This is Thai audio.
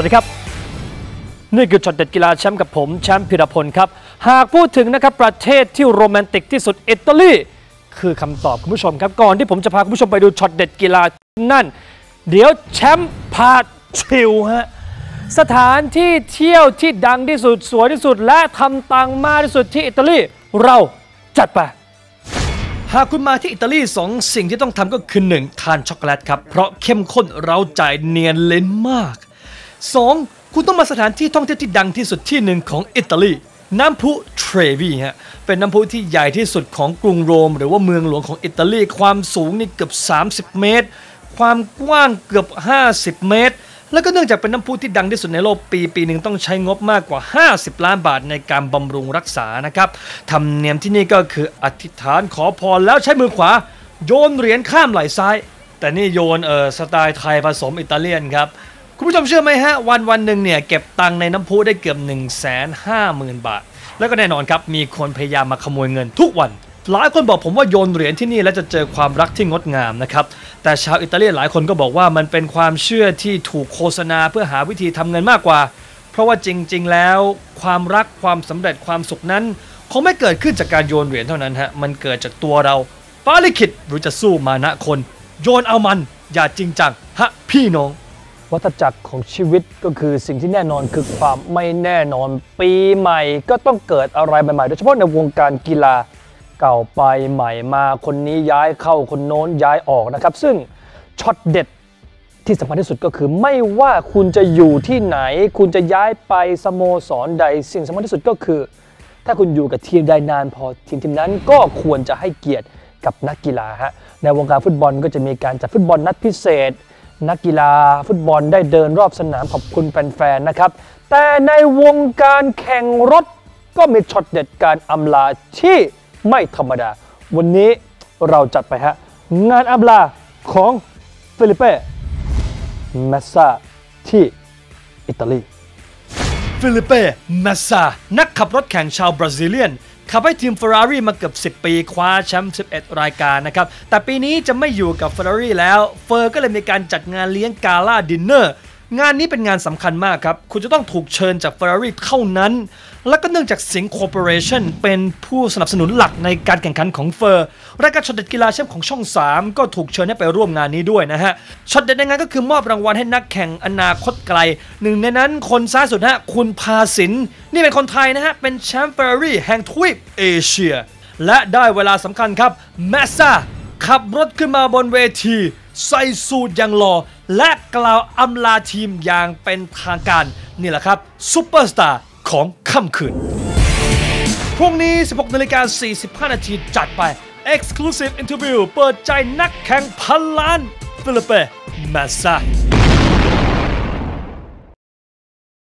วัสดีครับ นี่คือช็อตเด็ดกีฬาแชมป์กับผมแชมป์พิรพลครับ หากพูดถึงนะครับประเทศที่โรแมนติกที่สุดอิตาลีคือคำตอบคุณผู้ชมครับ ก่อนที่ผมจะพาคุณผู้ชมไปดูช็อตเด็ดกีฬานั่น เดี๋ยวแชมป์พาชิลฮะสถานที่เที่ยวที่ดังที่สุดสวยที่สุด และทำตังค์มากที่สุดที่อิตาลีเราจัดไปหากคุณมาที่อิตาลีสองสิ่งที่ต้องทำก็คือ 1. ทานช็อกโกแลตครับ เพราะเข้มข้นเราใจเนียนเล้นมาก 2. คุณต้องมาสถานที่ท่องเที่ยวที่ดังที่สุดที่หนึ่งของอิตาลีน้ำพุเทรวีฮะเป็นน้ำพุที่ใหญ่ที่สุดของกรุงโรม หรือว่าเมืองหลวงของอิตาลีความสูงนี่เกือบ 30 เมตร ความกว้างเกือบ 50 เมตร แล้วก็เนื่องจากเป็นน้ำพุที่ดังที่สุดในโลกปีปีหนึ่งต้องใช้งบมากกว่า 50 ล้านบาทในการบำรุงรักษานะครับธรรมเนียมที่นี่ก็คืออธิษฐานขอพรแล้วใช้มือขวา โยนเหรียญข้ามไหล่ซ้าย แต่นี่โยนเออสไตล์ไทยผสมอิตาเลียนครับ คุณผู้ชมเชื่อไหมฮะ วันวันหนึ่งเนี่ยเก็บตังในน้ำพุได้เกือบ1 5 0 0 0 0 บาท แล้วก็แน่นอนครับ มีคนพยายามมาขโมยเงินทุกวัน หลายคนบอกผมว่าโยนเหรียญที่นี่แล้วจะเจอความรักที่งดงามนะครับ แต่ชาวอิตาเลียนหลายคนก็บอกว่ามันเป็นความเชื่อที่ถูกโฆษณาเพื่อหาวิธีทำเงินมากกว่า เพราะว่าจริง ๆ แล้ว ความรักความสำเร็จความสุขนั้นคงไม่เกิดขึ้นจากการโยนเหรียญเท่านั้นฮะมันเกิดจากตัวเราฟ้าลิขิตหรือจะสู้มานะคน โยนเอามันอย่าจริงจังฮะพี่น้อง วัฏจักรของชีวิตก็คือสิ่งที่แน่นอนคือความไม่แน่นอน ปีใหม่ก็ต้องเกิดอะไรใหม่ๆโดยเฉพาะในวงการกีฬาเก่าไปใหม่มาคนนี้ย้ายเข้าคนโน้นย้ายออกนะครับ ซึ่งช็อตเด็ดที่สำคัญที่สุดก็คือไม่ว่าคุณจะอยู่ที่ไหน คุณจะย้ายไปสโมสรใด สิ่งสำคัญที่สุดก็คือ ถ้าคุณอยู่กับทีมใดนานพอทีมทีมนั้นก็ควรจะให้เกียรติกับนักกีฬาฮะในวงการฟุตบอลก็จะมีการจัดฟุตบอลนัดพิเศษ นักกีฬาฟุตบอลได้เดินรอบสนามขอบคุณแฟนๆนะครับ แต่ในวงการแข่งรถก็มีช็อตเด็ดการอำลาที่ไม่ธรรมดา วันนี้เราจัดไปฮะ งานอำลาของฟิลิเป้แมสซาที่อิตาลี ฟิลิเป้มาซานักขับรถแข่งชาวบราซิเลียน ขับให้ทีม Ferrari มาเกือบ 10 ปีคว้าแชมป์ 11 รายการนะครับ แต่ปีนี้จะไม่อยู่กับ Ferrari แล้ว เฟอร์ก็เลยมีการจัดงานเลี้ยงกาล่าดินเนอร์ งานนี้เป็นงานสำคัญมากครับ คุณจะต้องถูกเชิญจาก Ferrari เท่านั้น และก็เนื่องจากสิงค Corporation เป็นผู้สนับสนุนหลักในการแข่งขันของเฟอร์รายการช็อตเด็ดกีฬาแชมป์ของช่อง 3 ก็ถูกเชิญให้ไปร่วมงานนี้ด้วยนะฮะช็อตเด็ดในงานก็คือมอบรางวัลให้นักแข่งอนาคตไกล หนึ่งในนั้นคนซ้ายสุดฮะคุณพาสิน นี่เป็นคนไทยนะฮะเป็นแชมป์เฟอร์รารี่แห่งทวีปเอเชียและได้เวลาสำคัญครับแมสซาขับรถขึ้นมาบนเวที ใส่สูทอย่างหล่อ และกล่าวอำลาทีมอย่างเป็นทางการ นี่แหละครับซูเปอร์สตาร์ของค่ำคืน พรุ่งนี้ 16นาฬิกา45 นาทีจัดไป Exclusive Interview เปิดใจนักแข่งพันล้านฟิลิปเป มาซา